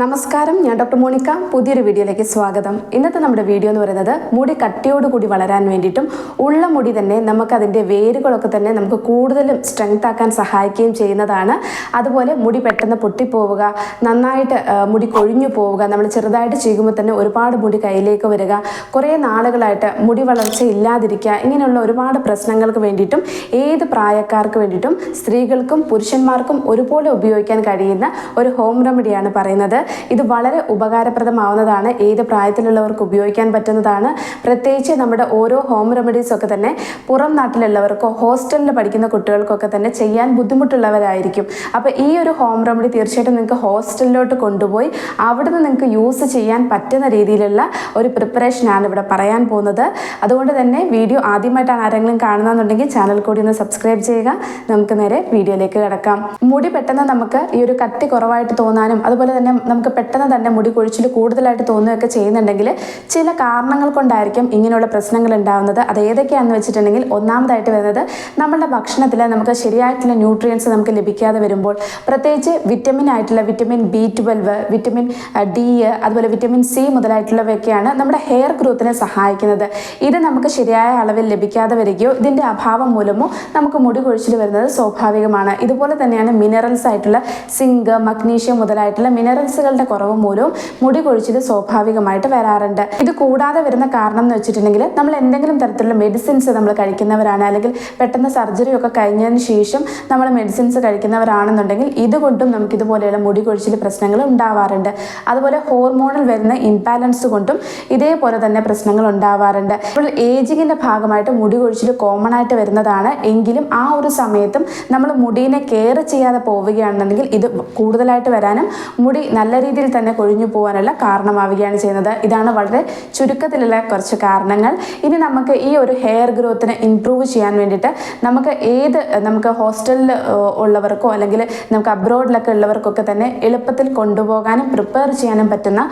നമസ്കാരം ഞാൻ doctor Monica. പുതിയൊരു വീഡിയോയിലേക്ക് സ്വാഗതം. ഇന്നത്തെ നമ്മുടെ വീഡിയോ എന്ന് പറയുന്നത് മുടി കട്ടിയോടുകൂടി വളരാൻ വേണ്ടിയിട്ടും ഉള്ള മുടി തന്നെ നമുക്ക് അതിന്റെ വേരുകളൊക്കെ തന്നെ നമുക്ക് കൂടുതലും സ്ട്രെങ്ത് ആക്കാൻ സഹായിക്കുകയും ചെയ്യുന്നതാണ്. അതുപോലെ മുടി പെട്ടെന്ന് പൊട്ടിപ്പോവുക നന്നായിട്ട് മുടി കൊഴിഞ്ഞു പോവുക നമ്മൾ ചെറുതായിട്ട് ചെയ്യുമ്പോൾ തന്നെ ഒരുപാട് മുടി കയ്യിലേക്ക് വരിക കുറേ നാളുകളായിട്ട് മുടി വളർച്ച ഇല്ലാതിരിക്കുക ഇങ്ങനെയുള്ള ഒരുപാട് പ്രശ്നങ്ങൾക്ക് വേണ്ടിയിട്ടും ഏത് പ്രായക്കാർക്ക് വേണ്ടിയിട്ടും സ്ത്രീകൾക്കും പുരുഷന്മാർക്കും ഒരുപോലെ ഉപയോഗിക്കാൻ കഴിയുന്ന ഒരു ഹോം റെമഡിയാണ് പറയുന്നത്. ഇത് വളരെ ഉപകാരപ്രദമാവുന്നതാണ്. ഏത് പ്രായത്തിലുള്ളവർക്ക് ഉപയോഗിക്കാൻ പറ്റുന്നതാണ്. പ്രത്യേകിച്ച് നമ്മുടെ ഓരോ ഹോം റെമഡീസ് ഒക്കെ തന്നെ പുറം നാട്ടിലുള്ളവർക്കോ ഹോസ്റ്റലിൽ പഠിക്കുന്ന കുട്ടികൾക്കൊക്കെ തന്നെ ചെയ്യാൻ ബുദ്ധിമുട്ടുള്ളവരായിരിക്കും. അപ്പോൾ ഈ ഒരു ഹോം റെമഡി തീർച്ചയായിട്ടും നിങ്ങൾക്ക് ഹോസ്റ്റലിലോട്ട് കൊണ്ടുപോയി അവിടെ നിന്ന് നിങ്ങൾക്ക് യൂസ് ചെയ്യാൻ പറ്റുന്ന രീതിയിലുള്ള ഒരു പ്രിപ്പറേഷനാണ് ഇവിടെ പറയാൻ പോകുന്നത്. അതുകൊണ്ട് തന്നെ വീഡിയോ ആദ്യമായിട്ടാണ് ആരെങ്കിലും കാണുന്നതെന്നുണ്ടെങ്കിൽ ചാനൽ കൂടി ഒന്ന് സബ്സ്ക്രൈബ് ചെയ്യുക. നമുക്ക് നേരെ വീഡിയോയിലേക്ക് കിടക്കാം. മുടി പെട്ടെന്ന് നമുക്ക് ഈ ഒരു കട്ടി കുറവായിട്ട് തോന്നാനും അതുപോലെ തന്നെ നമുക്ക് പെട്ടെന്ന് തന്നെ മുടി കൊഴിച്ചിൽ കൂടുതലായിട്ട് തോന്നുകയൊക്കെ ചെയ്യുന്നുണ്ടെങ്കിൽ ചില കാരണങ്ങൾ കൊണ്ടായിരിക്കും ഇങ്ങനെയുള്ള പ്രശ്നങ്ങൾ ഉണ്ടാകുന്നത് അത് ഏതൊക്കെയാണെന്ന് വെച്ചിട്ടുണ്ടെങ്കിൽ ഒന്നാമതായിട്ട് വരുന്നത് നമ്മുടെ ഭക്ഷണത്തിൽ നമുക്ക് ശരിയായിട്ടുള്ള ന്യൂട്രിയൻസ് നമുക്ക് ലഭിക്കാതെ വരുമ്പോൾ പ്രത്യേകിച്ച് വിറ്റമിൻ ആയിട്ടുള്ള vitamin B twelve vitamin D അതുപോലെ വിറ്റമിൻ സി മുതലായിട്ടുള്ളവയൊക്കെയാണ് നമ്മുടെ ഹെയർ ഗ്രോത്തിനെ സഹായിക്കുന്നത്. ഇത് നമുക്ക് ശരിയായ അളവിൽ ലഭിക്കാതെ വരികയോ ഇതിന്റെ അഭാവം മൂലമോ നമുക്ക് മുടി കൊഴിച്ചിൽ വരുന്നത് സ്വാഭാവികമാണ്. ഇതുപോലെ തന്നെയാണ് മിനറൽസ് ആയിട്ടുള്ള സിങ്ക് മഗ്നീഷ്യം മുതലായിട്ടുള്ള മിനറൽസുകളുടെ കുറവ് മൂലവും മുടി കൊഴിച്ചിൽ സ്വാഭാവികമായിട്ട് വരാറുണ്ട്. ഇത് കൂടാതെ വരുന്ന കാരണം എന്ന് വെച്ചിട്ടുണ്ടെങ്കിൽ നമ്മൾ എന്തെങ്കിലും തരത്തിലുള്ള മെഡിസിൻസ് നമ്മൾ കഴിക്കുന്നവരാണ് അല്ലെങ്കിൽ പെട്ടെന്ന് സർജറി ഒക്കെ കഴിഞ്ഞതിന് ശേഷം നമ്മൾ മെഡിസിൻസ് കഴിക്കുന്നവരാണെന്നുണ്ടെങ്കിൽ ഇതുകൊണ്ടും നമുക്ക് ഇതുപോലെയുള്ള മുടി കൊഴിച്ചിൽ പ്രശ്നങ്ങൾ ഉണ്ടാവാറുണ്ട്. അതുപോലെ ഹോർമോണൽ വരുന്ന ഇംബാലൻസ് കൊണ്ടും ഇതേപോലെ തന്നെ പ്രശ്നങ്ങൾ ഉണ്ടാവാറുണ്ട്. ഇപ്പോൾ ഏജിങ്ങിന്റെ ഭാഗമായിട്ട് മുടി കൊഴിച്ചിൽ കോമൺ ആയിട്ട് വരുന്നതാണ്. എങ്കിലും ആ ഒരു സമയത്തും നമ്മൾ മുടീനെ കെയർ ചെയ്യാതെ പോവുകയാണെന്നുണ്ടെങ്കിൽ ഇത് കൂടുതലായിട്ട് വരാനും മുടി നല്ല രീതിയിൽ തന്നെ കൊഴിഞ്ഞു പോകാനുള്ള കാരണമാവുകയാണ് ചെയ്യുന്നത്. ഇതാണ് വളരെ ചുരുക്കത്തിലുള്ള കുറച്ച് കാരണങ്ങൾ. ഇനി നമുക്ക് ഈ ഒരു ഹെയർ ഗ്രോത്തിനെ ഇംപ്രൂവ് ചെയ്യാൻ വേണ്ടിയിട്ട് നമുക്ക് ഏത് നമുക്ക് ഹോസ്റ്റലിൽ ഉള്ളവർക്കോ അല്ലെങ്കിൽ നമുക്ക് അബ്രോഡിലൊക്കെ ഉള്ളവർക്കൊക്കെ തന്നെ എളുപ്പത്തിൽ കൊണ്ടുപോകാനും പ്രിപ്പയർ ചെയ്യാനും പറ്റുന്ന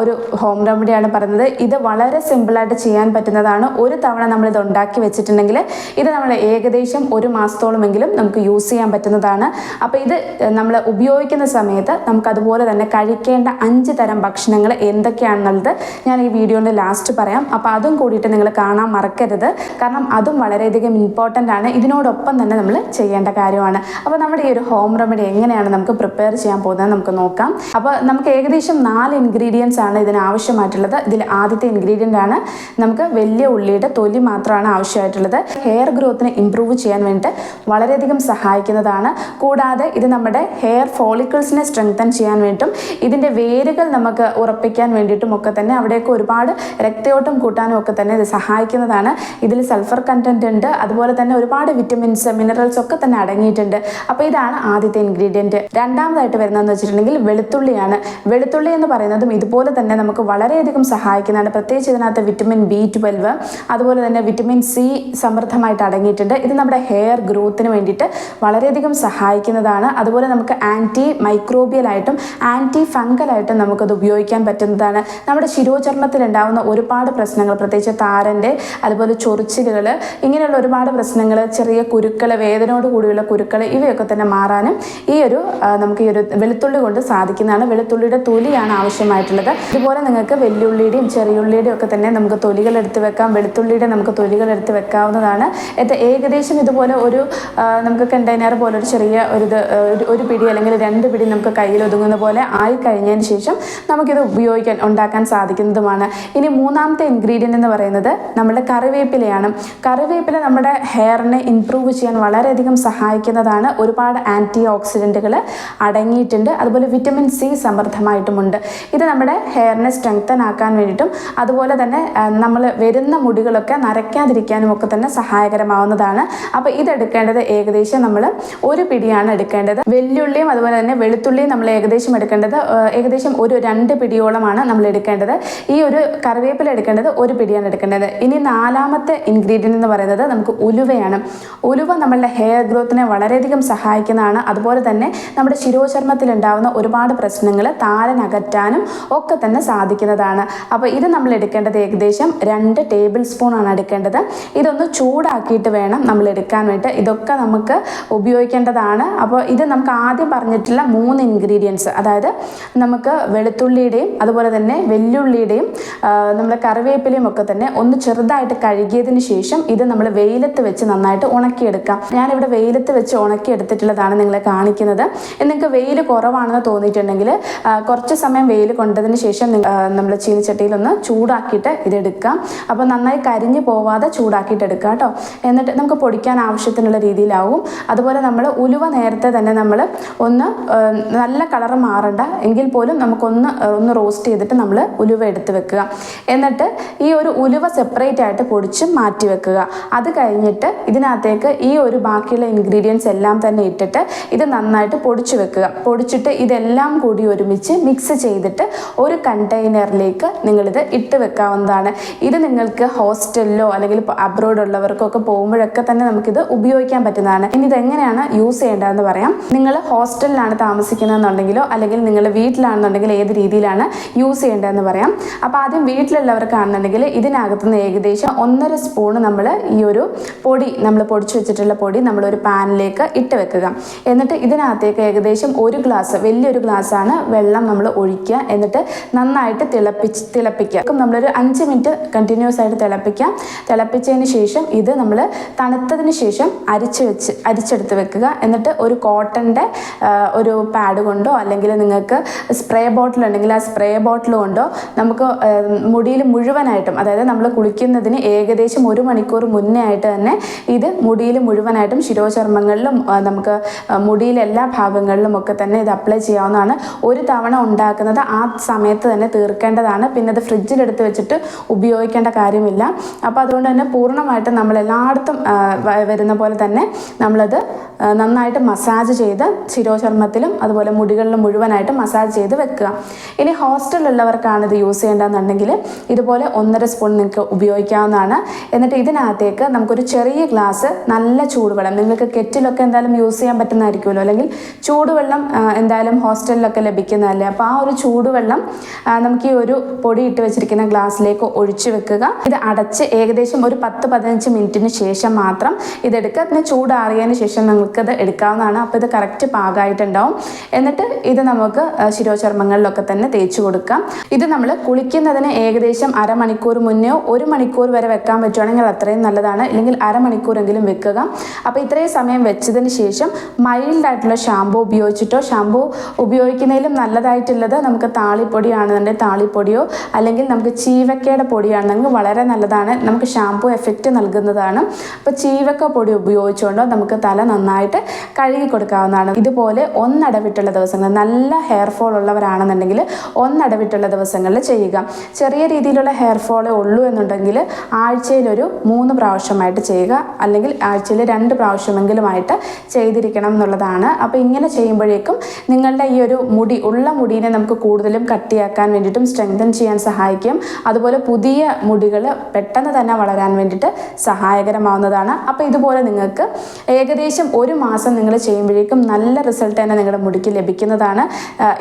ഒരു ഹോം റെമഡിയാണ് പറയുന്നത്. ഇത് വളരെ സിമ്പിളായിട്ട് ചെയ്യാൻ പറ്റുന്നതാണ്. ഒരു തവണ നമ്മൾ ഇത് ഉണ്ടാക്കി വെച്ചിട്ടുണ്ടെങ്കിൽ ഇത് നമ്മൾ ഏകദേശം ഒരു മാസത്തോളമെങ്കിലും നമുക്ക് യൂസ് ചെയ്യാൻ പറ്റുന്നതാണ്. അപ്പോൾ ഇത് നമ്മൾ ഉപയോഗിക്കുന്ന സമയത്ത് നമുക്ക് അതുപോലെ തന്നെ കഴിക്കേണ്ട അഞ്ച് തരം ഭക്ഷണങ്ങൾ എന്തൊക്കെയാണെന്നുള്ളത് ഞാൻ ഈ വീഡിയോയുടെ ലാസ്റ്റ് പറയാം. അപ്പോൾ അതും കൂടിയിട്ട് നിങ്ങൾ കാണാൻ മറക്കരുത്. കാരണം അതും വളരെയധികം ഇമ്പോർട്ടന്റ് ആണ്. ഇതിനോടൊപ്പം തന്നെ നമ്മൾ ചെയ്യേണ്ട കാര്യമാണ്. അപ്പോൾ നമ്മുടെ ഈ ഒരു ഹോം റെമഡി എങ്ങനെയാണ് നമുക്ക് പ്രിപ്പയർ ചെയ്യാൻ പോകുന്നത് നമുക്ക് നോക്കാം. അപ്പോൾ നമുക്ക് ഏകദേശം നാല് ഇൻഗ്രീഡിയൻസ് ആണ് ഇതിന് ആവശ്യമായിട്ടുള്ളത്. ഇതിൽ ആദ്യത്തെ ഇൻഗ്രീഡിയന്റ് ആണ് നമുക്ക് വലിയ ഉള്ളിയുടെ തൊലി മാത്രമാണ് ആവശ്യമായിട്ടുള്ളത്. ഹെയർ ഗ്രോത്തിനെ ഇമ്പ്രൂവ് ചെയ്യാൻ വേണ്ടിയിട്ട് വളരെയധികം സഹായിക്കുന്നതാണ്. കൂടാതെ ഇത് നമ്മുടെ ഹെയർ ഫോളിക്കിൾസിനെ സ്ട്രെങ്തൻ ചെയ്യാൻ വേണ്ടിയിട്ടും ഇതിന്റെ വേരുകൾ നമുക്ക് ഉറപ്പിക്കാൻ വേണ്ടിയിട്ടും ഒക്കെ തന്നെ അവിടെയൊക്കെ ഒരുപാട് രക്തയോട്ടം കൂട്ടാനും ഒക്കെ തന്നെ ഇത് സഹായിക്കുന്നതാണ്. ഇതിൽ സൾഫർ കണ്ടന്റ് ഉണ്ട്. അതുപോലെ തന്നെ ഒരുപാട് വിറ്റമിൻസ് മിനറൽസ് ഒക്കെ തന്നെ അടങ്ങിയിട്ടുണ്ട്. അപ്പോൾ ഇതാണ് ആദ്യത്തെ ഇൻഗ്രീഡിയന്റ് രണ്ടാമതായിട്ട് വരുന്നതെന്ന് വെച്ചിട്ടുണ്ടെങ്കിൽ വെളുത്തുള്ളിയാണ്. വെളുത്തുള്ളി എന്ന് പറയുന്നതും ഇതുപോലെ തന്നെ നമുക്ക് വളരെയധികം സഹായിക്കുന്നതാണ്. പ്രത്യേകിച്ച് ഇതിനകത്ത് വിറ്റമിൻ ബി ട്വൽവ് അതുപോലെ തന്നെ വിറ്റമിൻ സി സമൃദ്ധമായിട്ട് അടങ്ങിയിട്ടുണ്ട്. ഇത് നമ്മുടെ ഹെയർ ഗ്രോത്തിന് വേണ്ടിയിട്ട് വളരെയധികം സഹായിക്കുന്നതാണ്. അതുപോലെ നമുക്ക് ആന്റി മൈക്രോബിയലായിട്ടും ആന്റി ഫംഗലായിട്ടും നമുക്കത് ഉപയോഗിക്കാൻ പറ്റുന്നതാണ്. നമ്മുടെ ശിരോചർമ്മത്തിൽ ഉണ്ടാകുന്ന ഒരുപാട് പ്രശ്നങ്ങൾ പ്രത്യേകിച്ച് താരന്റെ അതുപോലെ ചൊറിച്ചിലുകൾ ഇങ്ങനെയുള്ള ഒരുപാട് പ്രശ്നങ്ങൾ ചെറിയ കുരുക്കൾ വേദനയോട് കൂടിയുള്ള കുരുക്കൾ ഇവയൊക്കെ തന്നെ മാറാനും ഈ ഒരു നമുക്ക് ഈ ഒരു വെളുത്തുള്ളി കൊണ്ട് സാധിക്കുന്നതാണ്. വെളുത്തുള്ളിയുടെ തൊലിയാണ് ആവശ്യമായിട്ടുള്ളത്. ഇതുപോലെ നിങ്ങൾക്ക് വെല്ലുള്ളിയുടെയും ചെറിയുള്ളിയുടെയും ഒക്കെ തന്നെ നമുക്ക് തൊലികൾ എടുത്ത് വെക്കാം. വെളുത്തുള്ളിയുടെ നമുക്ക് തൊലികൾ എടുത്ത് വെക്കാവുന്നതാണ്. ഇത് ഏകദേശം ഇതുപോലെ ഒരു നമുക്ക് കണ്ടെയ്നർ പോലെ ഒരു ചെറിയ ഒരു- ഒരു പിടി അല്ലെങ്കിൽ രണ്ട് പിടി നമുക്ക് കയ്യിൽ ഒതുങ്ങുന്ന പോലെ ആയി കഴിഞ്ഞതിന് ശേഷം നമുക്കിത് ഉപയോഗിക്കാൻ ഉണ്ടാക്കാൻ സാധിക്കുന്നതുമാണ്. ഇനി മൂന്നാമത്തെ ഇൻഗ്രീഡിയന്റ് എന്ന് പറയുന്നത് നമ്മുടെ കറിവേപ്പിലയാണ്. കറിവേപ്പില നമ്മുടെ ഹെയറിനെ ഇംപ്രൂവ് ചെയ്യാൻ വളരെയധികം സഹായിക്കുന്നതാണ്. ഒരുപാട് ആന്റി ഓക്സിഡന്റുകൾ അടങ്ങിയിട്ടുണ്ട്. അതുപോലെ വിറ്റമിൻ സി സമൃദ്ധമായിട്ടുമുണ്ട്. ഇത് നമ്മുടെ ഹെയറിനെ സ്ട്രെങ്തൻ ആക്കാൻ വേണ്ടിയിട്ടും അതുപോലെ തന്നെ നമ്മൾ വരുന്ന മുടികളൊക്കെ നരയ്ക്കാതിരിക്കാനും ഒക്കെ തന്നെ സഹായകരമാവുന്നതാണ്. അപ്പോൾ ഇതെടുക്കേണ്ടത് ഏകദേശം നമ്മൾ ഒരു പിടിയാണ് എടുക്കേണ്ടത്. വെല്ലുള്ളിയും അതുപോലെ തന്നെ വെളുത്തുള്ളിയും നമ്മൾ ഏകദേശം എടുക്കേണ്ടത് ആ, ഏകദേശം ഒരു രണ്ട് പിടിയോളമാണ് നമ്മൾ എടുക്കേണ്ടത്. ഈ ഒരു കറിവേപ്പില എടുക്കേണ്ടത് ഒരു പിടിയാണ് എടുക്കേണ്ടത്. ഇനി നാലാമത്തെ ഇൻഗ്രീഡിയന്റ് എന്ന് പറയുന്നത് നമുക്ക് ഉലുവയാണ്. ഉലുവ നമ്മളുടെ ഹെയർ ഗ്രോത്തിനെ വളരെയധികം സഹായിക്കുന്നതാണ്. അതുപോലെ തന്നെ നമ്മുടെ ശിരോചർമ്മത്തിൽ ഉണ്ടാകുന്ന ഒരുപാട് പ്രശ്നങ്ങൾ താരനകറ്റാനും ഒക്കെ തന്നെ സാധിക്കുന്നതാണ്. അപ്പോൾ ഇത് നമ്മൾ എടുക്കേണ്ടത് ഏകദേശം രണ്ട് ടേബിൾ സ്പൂൺ ആണ് എടുക്കേണ്ടത്. ഇതൊന്ന് ചൂടാക്കിയിട്ട് വേണം നമ്മൾ എടുക്കാൻ വേണ്ടി ഇതൊക്കെ നമുക്ക് ഉപയോഗിക്കേണ്ടതാണ്. അപ്പോൾ ഇത് നമുക്ക് ആദ്യം പറഞ്ഞിട്ടുള്ള മൂന്ന് ഇൻഗ്രീഡിയൻസ് അതായത് നമുക്ക് വെളുത്തുള്ളിയുടെയും അതുപോലെ തന്നെ വെല്ലുള്ളിയുടെയും നമ്മൾ കറിവേപ്പിലയും ഒക്കെ തന്നെ ഒന്ന് ചെറുതായിട്ട് കഴുകിയതിന് ശേഷം ഇത് നമ്മൾ വെയിലത്ത് വെച്ച് നന്നായിട്ട് ഉണക്കിയെടുക്കാം. ഞാനിവിടെ വെയിലത്ത് വെച്ച് ഉണക്കിയെടുത്തിട്ടുള്ളതാണ് നിങ്ങളെ കാണിക്കുന്നത്. നിങ്ങൾക്ക് വെയിൽ കുറവാണെന്ന് തോന്നിയിട്ടുണ്ടെങ്കിൽ കുറച്ച് സമയം വെയിൽ കൊണ്ടതിന് ശേഷം നമ്മൾ ചീനിച്ചട്ടിയിലൊന്ന് ചൂടാക്കിയിട്ട് ഇതെടുക്കാം. അപ്പോൾ നന്നായി കരിഞ്ഞു പോവാതെ ചൂടാക്കിയിട്ട് എടുക്കുക കേട്ടോ. എന്നിട്ട് നമുക്ക് പൊടിക്കാൻ ആവശ്യത്തിനുള്ള രീതിയിലാവും. അതുപോലെ നമ്മൾ ഉലുവ നേരത്തെ തന്നെ നമ്മൾ ഒന്ന് നല്ല കളർ മാറണ്ട. എങ്കിൽ പോലും നമുക്കൊന്ന് ഒന്ന് റോസ്റ്റ് ചെയ്തിട്ട് നമ്മൾ ഉലുവ എടുത്ത് വെക്കുക. എന്നിട്ട് ഈ ഒരു ഉലുവ സെപ്പറേറ്റ് ആയിട്ട് പൊടിച്ച് മാറ്റി വെക്കുക. അത് കഴിഞ്ഞിട്ട് ഇതിനകത്തേക്ക് ഈ ഒരു ബാക്കിയുള്ള ഇൻഗ്രീഡിയൻസ് എല്ലാം തന്നെ ഇട്ടിട്ട് ഇത് നന്നായിട്ട് പൊടിച്ച് വെക്കുക. പൊടിച്ചിട്ട് ഇതെല്ലാം കൂടി ഒരുമിച്ച് മിക്സ് ചെയ്തിട്ട് ഒരു കണ്ടെയ്നറിലേക്ക് നിങ്ങളിത് ഇട്ട് വെക്കാവുന്നതാണ്. ഇത് നിങ്ങൾക്ക് ഹോസ്റ്റലിലോ അല്ലെങ്കിൽ അബ്രോഡ് ഉള്ളവർക്കൊക്കെ പോകുമ്പോഴൊക്കെ തന്നെ നമുക്കിത് ഉപയോഗിക്കാൻ പറ്റുന്നതാണ്. ഇനി ഇതെങ്ങനെയാണ് യൂസ് ചെയ്യേണ്ടതെന്ന് പറയാം. നിങ്ങൾ ഹോസ്റ്റലിലാണ് താമസിക്കുന്നതെന്നുണ്ടെങ്കിലോ അല്ലെങ്കിൽ നിങ്ങൾ വീട്ടിലാണെന്നുണ്ടെങ്കിൽ ഏത് രീതിയിലാണ് യൂസ് ചെയ്യേണ്ടതെന്ന് പറയാം. അപ്പോൾ ആദ്യം വീട്ടിലുള്ളവർക്കാണെന്നുണ്ടെങ്കിൽ ഇതിനകത്തുനിന്ന് ഏകദേശം ഒന്നര സ്പൂൺ നമ്മൾ ഈ ഒരു പൊടി നമ്മൾ പൊടിച്ചു വെച്ചിട്ടുള്ള പൊടി നമ്മളൊരു പാനിലേക്ക് ഇട്ട് വെക്കുക. എന്നിട്ട് ഇതിനകത്തേക്ക് ഏകദേശം ഒരു ഗ്ലാസ് വലിയൊരു ഗ്ലാസ്സാണ് വെള്ളം നമ്മൾ ഒഴിക്കുക. എന്നിട്ട് നന്നായിട്ട് തിളപ്പിച്ച് തിളപ്പിക്കുക. നമ്മളൊരു അഞ്ച് മിനിറ്റ് കണ്ടിന്യൂസ് ആയിട്ട് തിളപ്പിക്കാം. തിളപ്പിച്ചതിന് ശേഷം ഇത് നമ്മൾ തണുത്തതിന് ശേഷം അരിച്ച് വെച്ച് അരിച്ചെടുത്ത് വെക്കുക. എന്നിട്ട് ഒരു കോട്ടന്റെ ഒരു പാഡ് കൊണ്ടോ അല്ലെങ്കിൽ നിങ്ങൾക്ക് സ്പ്രേ ബോട്ടിൽ ഉണ്ടെങ്കിൽ ആ സ്പ്രേ ബോട്ടിൽ കൊണ്ടോ നമുക്ക് മുടിയിൽ മുഴുവനായിട്ടും അതായത് നമ്മൾ കുളിക്കുന്നതിന് ഏകദേശം ഒരു മണിക്കൂർ മുന്നേ ആയിട്ട് തന്നെ ഇത് മുടിയിൽ മുഴുവനായിട്ടും ശിരോചർമ്മങ്ങളിലും നമുക്ക് മുടിയിലെ എല്ലാ ഭാഗങ്ങളിലും ഒക്കെ തന്നെ ഇത് അപ്ലൈ ചെയ്യാവുന്നതാണ്. ഒരു തവണ ഉണ്ടാക്കുന്നത് ആ സമയത്ത് തന്നെ തീർക്കേണ്ടതാണ്. പിന്നെ അത് ഫ്രിഡ്ജിലെടുത്ത് വെച്ചിട്ട് ഉപയോഗിക്കേണ്ട കാര്യമില്ല. അപ്പോൾ അതുകൊണ്ട് തന്നെ പൂർണമായിട്ടും നമ്മൾ എല്ലായിടത്തും വരുന്ന പോലെ തന്നെ നമ്മളത് നന്നായിട്ട് മസാജ് ചെയ്ത് ശിരോചർമ്മത്തിലും അതുപോലെ മുടികളിലും മുഴുവനായിട്ട് മസാജ് ചെയ്ത് വെക്കുക. ഇനി ഹോസ്റ്റലിലുള്ളവർക്കാണ് ഇത് യൂസ് ചെയ്യേണ്ടതെന്നുണ്ടെങ്കിൽ ഇതുപോലെ ഒന്നര സ്പൂൺ നിങ്ങൾക്ക് ഉപയോഗിക്കാവുന്നതാണ്. എന്നിട്ട് ഇതിനകത്തേക്ക് നമുക്കൊരു ചെറിയ ഗ്ലാസ് നല്ല ചൂടുവെള്ളം നിങ്ങൾക്ക് കെറ്റിലൊക്കെ എന്തായാലും യൂസ് ചെയ്യാൻ പറ്റുന്നതായിരിക്കുമല്ലോ. അല്ലെങ്കിൽ ചൂടുവെള്ളം എന്തായാലും ഹോസ്റ്റലിലൊക്കെ ലഭിക്കുന്നതല്ലേ. അപ്പോൾ ആ ഒരു ചൂടുവെള്ളം നമുക്ക് ഈ ഒരു പൊടി ഇട്ട് വെച്ചിരിക്കുന്ന ഗ്ലാസ്സിലേക്ക് ഒഴിച്ചു വെക്കുക. ഇത് അടച്ച് ഏകദേശം ഒരു പത്ത് പതിനഞ്ച് മിനിറ്റിന് ശേഷം മാത്രം ഇതെടുക്കുക. പിന്നെ ചൂടാറിയതിന് ശേഷം നിങ്ങൾക്കത് എടുക്കാവുന്നതാണ്. അപ്പോൾ ഇത് കറക്റ്റ് പാകമായിട്ടുണ്ടാവും. എന്നിട്ട് ഇത് നമുക്ക് ശിരോചർമ്മങ്ങളിലൊക്കെ തന്നെ തേച്ച് കൊടുക്കാം. ഇത് നമ്മൾ കുളിക്കുന്നതിന് ഏകദേശം അരമണിക്കൂർ മുന്നേ ഒരു മണിക്കൂർ വരെ വെക്കാൻ പറ്റുവാണെങ്കിൽ അത്രയും നല്ലതാണ്. അല്ലെങ്കിൽ അരമണിക്കൂറെങ്കിലും വെക്കുക. അപ്പോൾ ഇത്രയും സമയം വെച്ചതിന് ശേഷം മൈൽഡ് ആയിട്ടുള്ള ഷാമ്പു ഉപയോഗിച്ചിട്ടോ ഷാമ്പു ഉപയോഗിക്കുന്നതിലും നല്ലതായിട്ടുള്ളത് നമുക്ക് താളിപ്പൊടിയാണെന്നുണ്ടെങ്കിൽ താളിപ്പൊടിയോ അല്ലെങ്കിൽ നമുക്ക് ചീവക്കയുടെ പൊടിയാണെങ്കിൽ വളരെ നല്ലതാണ്. നമുക്ക് ഷാമ്പു എഫക്റ്റ് നൽകുന്നതാണ്. അപ്പോൾ ചീവക്ക പൊടി ഉപയോഗിച്ചുകൊണ്ടോ നമുക്ക് തല നന്നായിട്ട് കഴുകി കൊടുക്കാവുന്നതാണ്. ഇതുപോലെ ഒന്നടവിട്ടുള്ള ദിവസങ്ങൾ നല്ല ഹെയർ ഫോൾ ഉള്ളവരാണെന്നുണ്ടെങ്കിൽ ഒന്നടവിട്ടുള്ള ദിവസങ്ങളിൽ ചെയ്യുക. ചെറിയ രീതിയിലുള്ള ഹെയർ ഫോളേ ഉള്ളൂ എന്നുണ്ടെങ്കിൽ ആഴ്ചയിലൊരു മൂന്ന് പ്രാവശ്യമായിട്ട് ചെയ്യുക. അല്ലെങ്കിൽ ആഴ്ചയിൽ രണ്ട് പ്രാവശ്യമെങ്കിലുമായിട്ട് ചെയ്തിരിക്കണം എന്നുള്ളതാണ്. അപ്പോൾ ഇങ്ങനെ ചെയ്യുമ്പോഴേക്കും നിങ്ങളുടെ ഈ ഒരു മുടി ഉള്ള മുടീനെ നമുക്ക് കൂടുതലും കട്ടിയാക്കാൻ വേണ്ടിയിട്ടും സ്ട്രെങ്തൻ ചെയ്യാൻ സഹായിക്കും. അതുപോലെ പുതിയ മുടികൾ പെട്ടെന്ന് തന്നെ വളരാൻ വേണ്ടിയിട്ട് സഹായകരമാവുന്നതാണ്. അപ്പോൾ ഇതുപോലെ നിങ്ങൾക്ക് ഏകദേശം ഒരു മാസം നിങ്ങൾ ചെയ്യുമ്പോഴേക്കും നല്ല റിസൾട്ട് തന്നെ നിങ്ങളുടെ മുടിക്ക് ലഭിക്കുന്നതാണ്.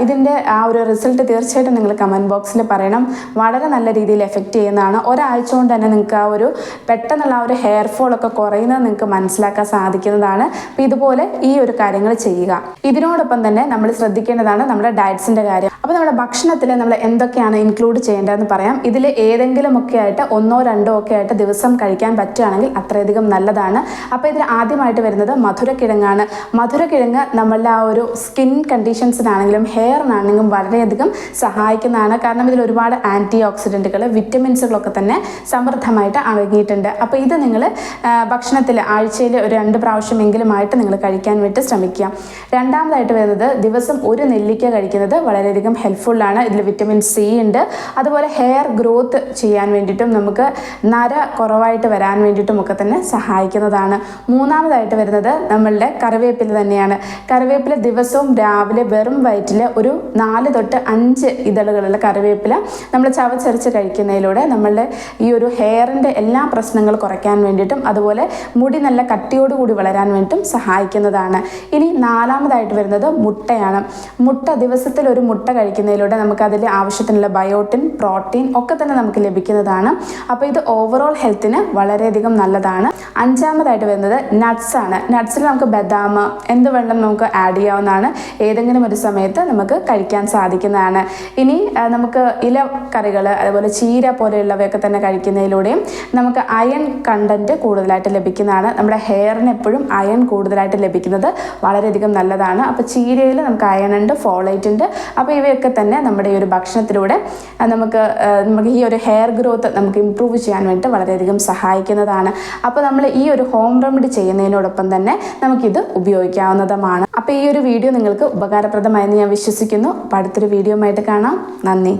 ഇതിന്റെ ആ ഒരു റിസൾട്ട് തീർച്ചയായിട്ടും നിങ്ങൾ കമന്റ് ബോക്സിൽ പറയണം. വളരെ നല്ല രീതിയിൽ എഫക്റ്റ് ചെയ്യുന്നതാണ്. ഒരാഴ്ച കൊണ്ട് തന്നെ നിങ്ങൾക്ക് ആ ഒരു പെട്ടെന്നുള്ള ആ ഒരു ഹെയർ ഫോളൊക്കെ കുറയുന്നത് നിങ്ങൾക്ക് മനസ്സിലാക്കാൻ സാധിക്കുന്നതാണ്. അപ്പോൾ ഇതുപോലെ ഈ ഒരു കാര്യങ്ങൾ ചെയ്യുക. ഇതിനോടൊപ്പം തന്നെ നമ്മൾ ശ്രദ്ധിക്കേണ്ടതാണ് നമ്മുടെ ഡയറ്റ്സിന്റെ കാര്യം. അപ്പോൾ നമ്മുടെ ഭക്ഷണത്തിൽ നമ്മൾ എന്തൊക്കെയാണ് ഇൻക്ലൂഡ് ചെയ്യേണ്ടതെന്ന് പറയാം. ഇതിൽ ഏതെങ്കിലുമൊക്കെ ആയിട്ട് ഒന്നോ രണ്ടോ ഒക്കെ ആയിട്ട് ദിവസം കഴിക്കാൻ പറ്റുകയാണെങ്കിൽ അത്രയധികം നല്ലതാണ്. അപ്പോൾ ഇതിൽ ആദ്യമായിട്ട് വരുന്നത് മധുരക്കിഴങ്ങാണ്. മധുരക്കിഴങ്ങ് നമ്മളുടെ ആ ഒരു സ്കിൻ കണ്ടീഷൻസിനാണെങ്കിലും ഹെയറിനാണെങ്കിലും വളരെയധികം സഹായിക്കുന്നതാണ്. കാരണം ഇതിൽ ഒരുപാട് ആന്റി ഓക്സിഡന്റുകൾ വിറ്റമിൻസുകളൊക്കെ തന്നെ സമൃദ്ധമായിട്ട് അടങ്ങിയിട്ടുണ്ട്. അപ്പോൾ ഇത് നിങ്ങൾ ഭക്ഷണത്തിൽ ആഴ്ചയിൽ ഒരു രണ്ട് പ്രാവശ്യമെങ്കിലുമായിട്ട് നിങ്ങൾ കഴിക്കാൻ വേണ്ടി ശ്രമിക്കുക രണ്ടാമതായിട്ട് വരുന്നത് ദിവസം ഒരു നെല്ലിക്ക കഴിക്കുന്നത് വളരെയധികം ഹെൽപ്ഫുള്ളാണ് ഇതിൽ വിറ്റമിൻ സി ഉണ്ട്. അതുപോലെ ഹെയർ ഗ്രോത്ത് ചെയ്യാൻ വേണ്ടിയിട്ടും നമുക്ക് നര കുറവായിട്ട് വരാൻ വേണ്ടിയിട്ടും ഒക്കെ തന്നെ സഹായിക്കുന്നതാണ്. മൂന്നാമതായിട്ട് വരുന്നത് നമ്മളുടെ കറിവേപ്പില തന്നെയാണ്. കറിവേപ്പില ദിവസവും രാവിലെ വെറും വയറ്റിൽ ഒരു നാല് തൊട്ട് അഞ്ച് ഇതളുകളുള്ള കറിവേപ്പില നമ്മൾ ചവച്ചരച്ച് കഴിക്കുന്നതിലൂടെ നമ്മളുടെ ഈ ഒരു ഹെയറിന്റെ എല്ലാ പ്രശ്നങ്ങൾ കുറയ്ക്കാൻ വേണ്ടിയിട്ടും അതുപോലെ മുടി നല്ല കട്ടിയോടുകൂടി വളരാൻ വേണ്ടിയിട്ടും സഹായിക്കുന്നതാണ്. ഇനി നാലാമതായിട്ട് വരുന്നത് മുട്ടയാണ്. മുട്ട ദിവസത്തിൽ ഒരു മുട്ട കഴിക്കുന്നതിലൂടെ നമുക്ക് അതിൽ ആവശ്യത്തിനുള്ള ബയോട്ടിൻ പ്രോട്ടീൻ ഒക്കെ തന്നെ നമുക്ക് ലഭിക്കുന്നതാണ്. അപ്പോൾ ഇത് ഓവറോൾ ഹെൽത്തിന് വളരെയധികം നല്ലതാണ്. അഞ്ചാമതായിട്ട് വരുന്നത് നട്ട്സ് ആണ്. നട്ട്സിൽ നമുക്ക് ബദാം എന്ത് വെള്ളം നമുക്ക് ആഡ് ചെയ്യാവുന്നതാണ്. ഏതെങ്കിലും ഒരു സമയത്ത് നമുക്ക് കഴിക്കാൻ സാധിക്കുന്നതാണ്. ഇനി നമുക്ക് ഇല കറികൾ അതുപോലെ ചീര പോലെയുള്ളവയൊക്കെ തന്നെ കഴിക്കുന്നതിലൂടെയും നമുക്ക് അയൺ കണ്ടന്റ് കൂടുതലായിട്ട് ലഭിക്കുന്നതാണ്. നമ്മുടെ ഹെയറിന് എപ്പോഴും അയൺ കൂടുതലായിട്ട് ലഭിക്കുന്നത് വളരെയധികം നല്ലതാണ്. അപ്പോൾ ചീരയിൽ നമുക്ക് അയൺ ഉണ്ട് ഫോളേറ്റ് ഉണ്ട്. അപ്പോൾ ഇവയൊക്കെ തന്നെ നമ്മുടെ ഈ ഒരു ഭക്ഷണത്തിലൂടെ നമുക്ക് നമുക്ക് ഈ ഒരു ഹെയർ ഗ്രോത്ത് നമുക്ക് ഇമ്പ്രൂവ് ചെയ്യാൻ വേണ്ടിയിട്ട് വളരെയധികം സഹായിക്കുന്നതാണ്. അപ്പോൾ നമ്മൾ ഈ ഒരു ഹോം റെമഡി ചെയ്യുന്നതിനോടൊപ്പം തന്നെ നമുക്കിത് ഉപയോഗിക്കാവുന്നതുമാണ്. അപ്പോൾ ഈ ഒരു വീഡിയോ നിങ്ങൾക്ക് ഉപകാരപ്രദമായെന്ന് ഞാൻ വിശ്വസിക്കുന്നു. അപ്പോൾ അടുത്തൊരു വീഡിയോ ആയിട്ട് കാണാം. നന്ദി.